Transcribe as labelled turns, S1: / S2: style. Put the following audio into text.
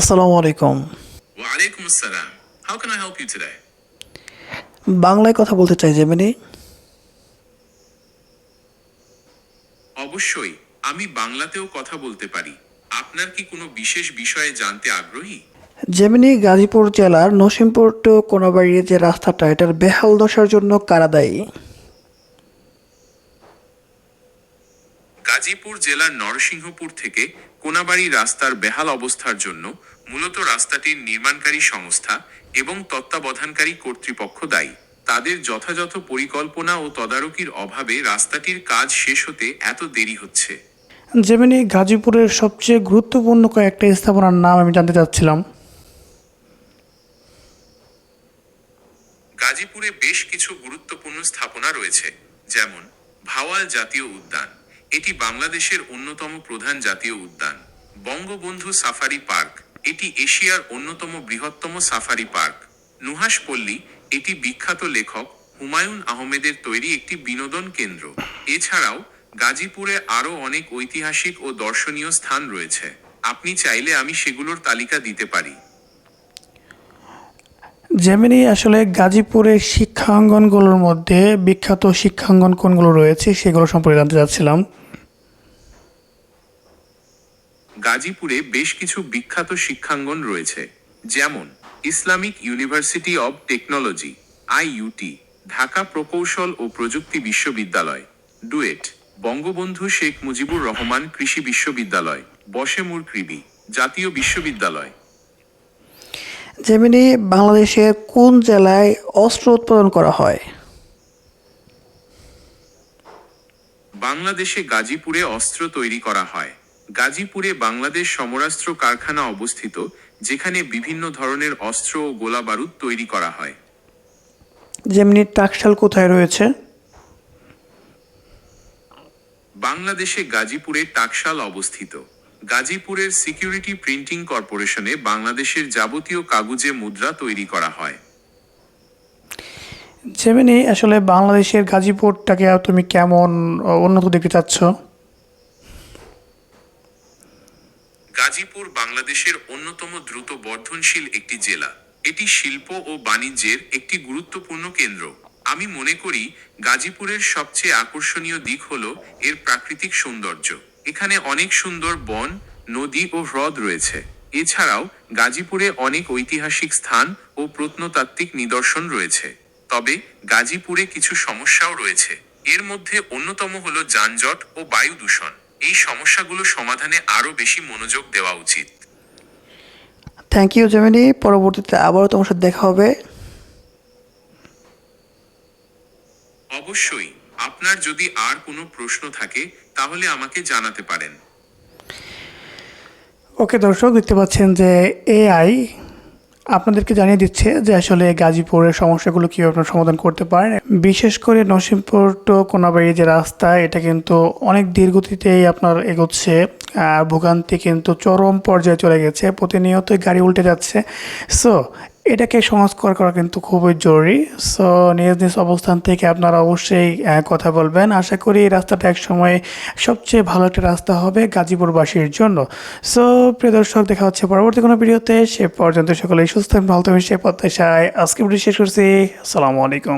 S1: আসসালামু আলাইকুম।
S2: Walaikum assalam. How can I help you today?
S1: বাংলায় কথা বলতে চাই জেমিনি।
S2: অবশ্যই আমি বাংলাতেও কথা বলতে পারি। আপনার কি কোনো বিশেষ বিষয়ে জানতে আগ্রহী?
S1: জেমিনি গাজীপুর জেলার নসিমপুর টু কোনাবাড়ির যে রাস্তাটা এটার বেহাল দশার জন্য কারা দায়ী?
S2: গাজীপুর জেলার নরসিংহপুর থেকে কোনাবাড়ি রাস্তার বেহাল অবস্থার জন্য মূলত রাস্তাটির নির্মাণকারী সংস্থা এবং তত্ত্বাবধানকারী কর্তৃপক্ষ দায়ী। তাদের যথাযথ পরিকল্পনা ও তদারকির অভাবে রাস্তাটির কাজ শেষ হতে এত দেরি হচ্ছে।
S1: যেমনি গাজীপুরের সবচেয়ে গুরুত্বপূর্ণ কয়েকটা স্থাপনার নাম আমি জানতে চাচ্ছিলাম।
S2: গাজীপুরে বেশ কিছু গুরুত্বপূর্ণ স্থাপনা রয়েছে যেমন ভাওয়াল জাতীয় উদ্যান এটি বাংলাদেশের অন্যতম প্রধান জাতীয় উদ্যান। বঙ্গবন্ধু সাফারি পার্ক, এটি এশিয়ার অন্যতম বৃহত্তম সাফারি পার্ক। নুহাসপল্লী এটি বিখ্যাত লেখক হুমায়ুন আহমেদের তৈরি একটি বিনোদন কেন্দ্র। এছাড়াও গাজীপুরে আরও অনেক ঐতিহাসিক ও দর্শনীয় স্থান রয়েছে। আপনি চাইলে আমি সেগুলোর তালিকা দিতে পারি।
S1: জেমিনি আসলে গাজীপুরের শিক্ষাঙ্গনগুলোর মধ্যে বিখ্যাত শিক্ষাঙ্গন কোনগুলো রয়েছে সেগুলো সম্পর্কে জানতে চাচ্ছিলাম।
S2: গাজীপুরে বেশ কিছু বিখ্যাত শিক্ষাঙ্গন রয়েছে যেমন Islamic University of Technology IUT Dhaka প্রকৌশল ও প্রযুক্তি বিশ্ববিদ্যালয় ডুয়েট বঙ্গবন্ধু শেখ মুজিবুর রহমান কৃষি বিশ্ববিদ্যালয় বসেমুর কৃবি জাতীয় বিশ্ববিদ্যালয়।
S1: জেমিনি বাংলাদেশের কোন জেলায় অস্ত্র উৎপাদন করা হয়?
S2: বাংলাদেশে গাজীপুরে অস্ত্র তৈরি করা হয়। গাজীপুরে বাংলাদেশ সমরাস্ত্র কারখানা অবস্থিত যেখানে বিভিন্ন ধরনের অস্ত্র ও গোলা বারুদ তৈরি করা হয়।
S1: জেমিনি টাকশাল কোথায় রয়েছে?
S2: বাংলাদেশে গাজীপুরে টাকশাল অবস্থিত। গাজীপুরের সিকিউরিটি প্রিন্টিং কর্পোরেশনে বাংলাদেশের যাবতীয় কাগজে মুদ্রা তৈরি করা হয়।
S1: যেমনি আসলে বাংলাদেশের গাজীপুরটাকে তুমি কেমন উন্নত দেখতে চাচ্ছ?
S2: গাজীপুর বাংলাদেশের অন্যতম দ্রুত বর্ধনশীল একটি জেলা। এটি শিল্প ও বাণিজ্যের একটি গুরুত্বপূর্ণ কেন্দ্র। আমি মনে করি গাজীপুরের সবচেয়ে আকর্ষণীয় দিক হল এর প্রাকৃতিক সৌন্দর্য। এখানে অনেক সুন্দর বন, নদী ও হ্রদ রয়েছে। এছাড়াও গাজীপুরে অনেক ঐতিহাসিক স্থান ও প্রত্নতাত্ত্বিক নিদর্শন রয়েছে। তবে গাজীপুরে কিছু সমস্যাও রয়েছে। এর মধ্যে অন্যতম হল যানজট ও বায়ু দূষণ। এই সমস্যাগুলো সমাধানে আরও বেশি মনোযোগ দেওয়া উচিত।
S1: থ্যাংক ইউ জেমিনি পরবর্তীতে আবারও তোমার সাথে দেখা হবে।
S2: অবশ্যই আপনার যদি আর কোনো প্রশ্ন থাকে তাহলে আমাকে জানাতে পারেন।
S1: ওকে দর্শক দেখতে পাচ্ছেন যে এআই আপনাদেরকে জানিয়ে দিচ্ছে যে আসলে গাজীপুরের সমস্যাগুলো কীভাবে আপনারা সমাধান করতে পারেন। বিশেষ করে নরসিংপুর টু কোনাবাড়ি যে রাস্তা, এটা কিন্তু অনেক দীর্ঘতিতেই আপনার এগোচ্ছে, আর ভোগান্তি কিন্তু চরম পর্যায়ে চলে গেছে। প্রতিনিয়তই গাড়ি উল্টে যাচ্ছে। সো এটাকে সংস্কার করা কিন্তু খুবই জরুরি। সো নিজ নিজ অবস্থান থেকে আপনারা অবশ্যই কথা বলবেন। আশা করি এই রাস্তাটা একসময় সবচেয়ে ভালো একটা রাস্তা হবে গাজীপুরবাসীর জন্য। সো প্রিয় দর্শক, দেখা হচ্ছে পরবর্তী কোনো ভিডিওতে। সে পর্যন্ত সকলেই সুস্থ ভালো থাকবেন, সে প্রত্যাশায় আজকে ভিডিও শেষ করছি। আসসালামু আলাইকুম।